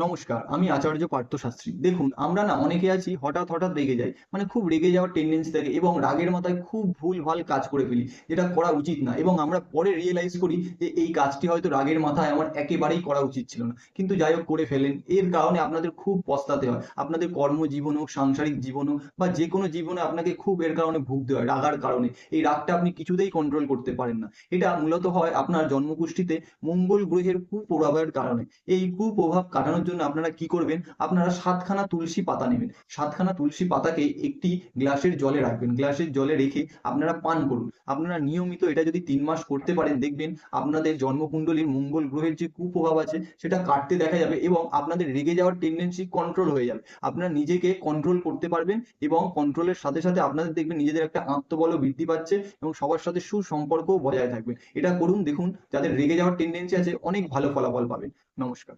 নমস্কার, আমি আচার্য পার্থশাস্ত্রী। দেখুন, আমরা না অনেকে আছি, হঠাৎ হঠাৎ রেগে যাই। মানে খুব রেগে যাওয়ার টেন্ডেন্সি থাকে এবং রাগের মাথায় খুব ভুল ভালো কাজ করে ফেলি, যেটা করা উচিত না। এবং আমরা পরে রিয়েলাইজ করি যে এই কাজটি হয়তো রাগের মাথায় আমার একেবারেই করা উচিত ছিল না। কিন্তু যাই হোক, করে ফেলেন। এর কারণে আপনাদের খুব পস্তাতে হয়। আপনাদের কর্মজীবন হোক, সাংসারিক জীবন হোক, বা যে কোনো জীবনে আপনাকে খুব এর কারণে ভুগতে হয়, রাগার কারণে। এই রাগটা আপনি কিছুতেই কন্ট্রোল করতে পারেন না। এটা মূলত হয় আপনার জন্মকুষ্ঠিতে মঙ্গল গ্রহের কুপ্রভাবের কারণে। এই কুপ্রভাব কাটানোর জন্য আপনারা কি করবেন? আপনারা সাতখানা তুলসী পাতা নেবেন। সাতখানা তুলসী পাতাকে একটি গ্লাসের জলে রাখবেন। গ্লাসের জলে রেখে আপনারা পান করুন। আপনারা নিয়মিত এটা যদি তিন মাস করতে পারেন, দেখবেন আপনাদের জন্মকুণ্ডলীর মঙ্গল গ্রহের যে কুপ্রভাব আছে, সেটা কাটতে দেখা যাবে এবং আপনাদের রেগে যাওয়ার টেন্ডেন্সি কন্ট্রোল হয়ে যাবে। আপনারা নিজেকে কন্ট্রোল করতে পারবেন এবং কন্ট্রোলের সাথে সাথে আপনাদের দেখবেন নিজেদের একটা আত্মবলও বৃদ্ধি পাচ্ছে এবং সবার সাথে সুসম্পর্কও বজায় থাকবে। এটা করুন, দেখুন, যাদের রেগে যাওয়ার টেন্ডেন্সি আছে, অনেক ভালো ফলাফল পাবেন। নমস্কার।